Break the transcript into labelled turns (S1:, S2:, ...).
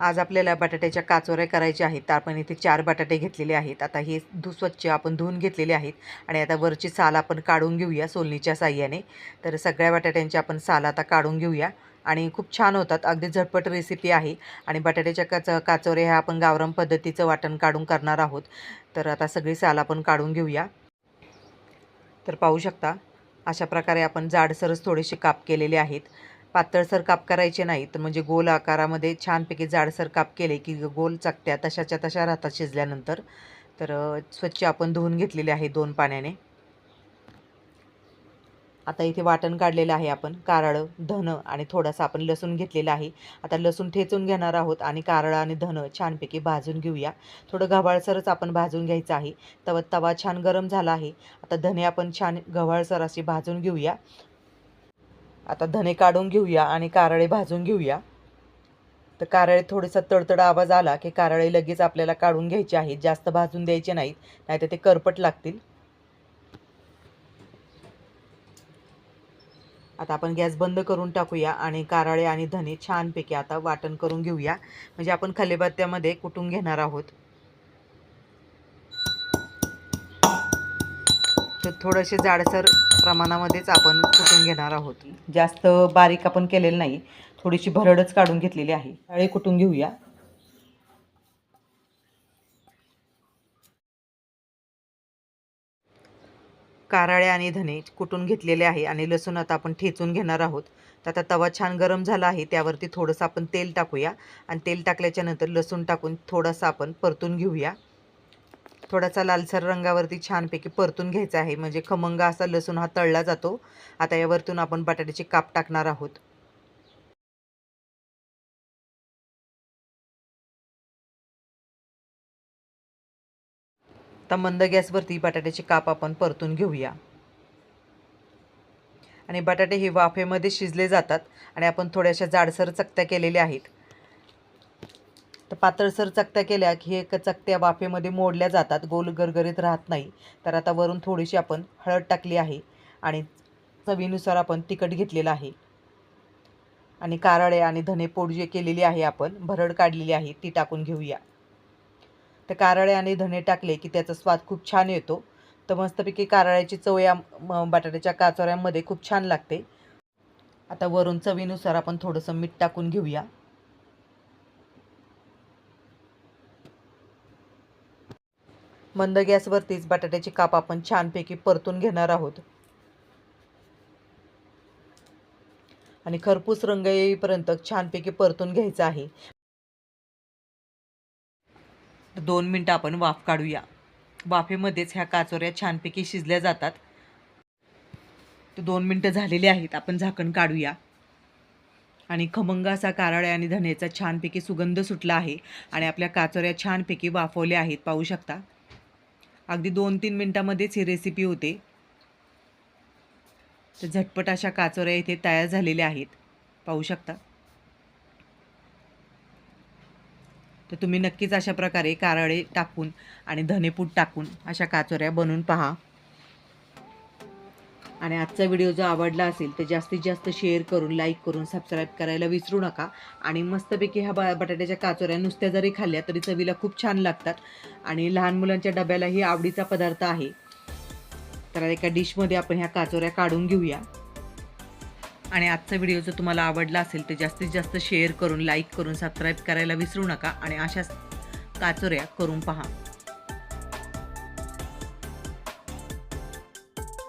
S1: आज आपल्याला बटाट्याच्या काचोऱ्या करायच्या आहेत. तर आपण इथे चार बटाटे घेतलेले आहेत. आता हे धु स्वच्छ आपण धुवून घेतलेले आहेत. आणि आता वरची साल आपण काढून घेऊया सोलणीच्या साह्याने. तर सगळ्या बटाट्यांची आपण साल आता काढून घेऊया. आणि खूप छान होतात. अगदी झटपट रेसिपी आहे. आणि बटाट्याच्या काच काचोऱ्या ह्या आपण गावरान पद्धतीचं वाटण काढून करणार आहोत. तर आता सगळी साल आपण काढून घेऊया. तर पाहू शकता अशा प्रकारे आपण जाडसरच थोडेसे काप केलेले आहेत. पातळसर काप करायचे नाही तर म्हणजे गोल आकारामध्ये छानपैकी जाडसर काप केले की गोल चकत्या तशाच्या तशा राहतात शिजल्यानंतर. तर स्वच्छ आपण धुवून घेतलेले आहे दोन पाण्याने. आता इथे वाटण काढलेलं आहे आपण कारळं धन आणि थोडासा आपण लसूण घेतलेला आहे. आता लसूण ठेचून घेणार आहोत आणि कारळं आणि धन छानपैकी भाजून घेऊया. थोडं गव्हाळसरच आपण भाजून घ्यायचं आहे. तवा तवा छान गरम झाला आहे. आता धने आपण छान गव्हाळसर अशी भाजून घेऊया. आता धने काढून घेऊया आणि कारळे भाजून घेऊया. तर कारळे थोडेसा तडतड आवाज आला की कारळे लगेच आपल्याला काढून घ्यायचे आहेत. जास्त भाजून द्यायचे नाहीत नाहीतर ते करपट लागतील. आता आपण गॅस बंद करून टाकूया आणि कारळे आणि धने छानपैकी आता वाटण करून घेऊया. म्हणजे आपण खलेबत्त्यामध्ये कुटून घेणार आहोत. तर थोडेसे जाडसर प्रमाणामध्येच आपण कुटून घेणार आहोत. जास्त बारीक आपण केलेलं नाही. थोडीशी भरडच काढून घेतलेली आहे. कारळे कुटून घेऊया. कारळे आणि धने कुटून घेतलेले आहे आणि लसूण आता आपण ठेचून घेणार आहोत. तर आता तवा छान गरम झाला आहे. त्यावरती थोडंसं आपण तेल टाकूया. आणि तेल टाकल्याच्या नंतर लसूण टाकून थोडासा आपण परतून घेऊया. थोडासा लालसर रंगावरती छानपैकी परतून घ्यायचा आहे. म्हणजे खमंग असा लसूण हा तळला जातो. आता यावरतून आपण बटाट्याचे काप टाकणार आहोत. आता मंद गॅसवरती बटाट्याचे काप आपण परतून घेऊया. आणि बटाटे हे वाफेमध्ये शिजले जातात आणि आपण थोड्याशा जाडसर चकत्या केलेल्या आहेत. तर पातळसर चकत्या केल्या की हे चकत्या वाफेमध्ये मोडल्या जातात गोल गरगरीत राहत नाही. तर आता वरून थोडीशी आपण हळद टाकली आहे आणि चवीनुसार आपण तिखट घेतलेलं आहे. आणि कारळे आणि धनेपूड जे केलेली आहे आपण भरड काढलेली आहे ती टाकून घेऊया. तर कारळे आणि धने टाकले की त्याचा स्वाद खूप छान येतो. तर मस्तपैकी कारळ्याची चव या बटाट्याच्या काचोऱ्यांमध्ये खूप छान लागते. आता वरून चवीनुसार आपण थोडंसं मीठ टाकून घेऊया. मंद गॅसवरतीच बटाट्याची काप आपण छानपैकी परतून घेणार आहोत. आणि खरपूस रंग येईपर्यंत छानपैकी परतून घ्यायचा आहे. दोन मिनटं आपण वाफ काढूया. वाफेमध्येच ह्या काचोऱ्या छानपैकी शिजल्या जातात. तर दोन मिनटं झालेली आहेत आपण झाकण काढूया. आणि खमंग असा कारळे आणि धनेचा छानपैकी सुगंध सुटला आहे. आणि आपल्या काचोऱ्या छानपैकी वाफवल्या आहेत पाहू शकता. अगदी दोन तीन मिनटामध्येच ही रेसिपी होते. तर झटपट अशा काचोऱ्या इथे तयार झालेल्या आहेत. पाहू शकता. तर तुम्ही नक्कीच अशा प्रकारे कारळे टाकून आणि धनेपूट टाकून अशा काचोऱ्या बनवून पहा. आणि आजचा व्हिडिओ जो आवडला असेल तर जास्तीत जास्त शेअर करून लाईक करून सबस्क्राईब करायला विसरू नका. आणि मस्तपैकी ह्या बा बटाट्याच्या काचोऱ्या नुसत्या जरी खाल्ल्या तरी चवीला खूप छान लागतात. आणि लहान मुलांच्या डब्यालाही आवडीचा पदार्थ आहे. तर एका डिशमध्ये आपण ह्या काचोऱ्या काढून घेऊया. आणि आजचा व्हिडिओ जर तुम्हाला आवडला असेल तर जास्तीत जास्त शेअर करून लाईक करून सबस्क्राईब करायला विसरू नका. आणि अशाच काचोऱ्या करून पहा.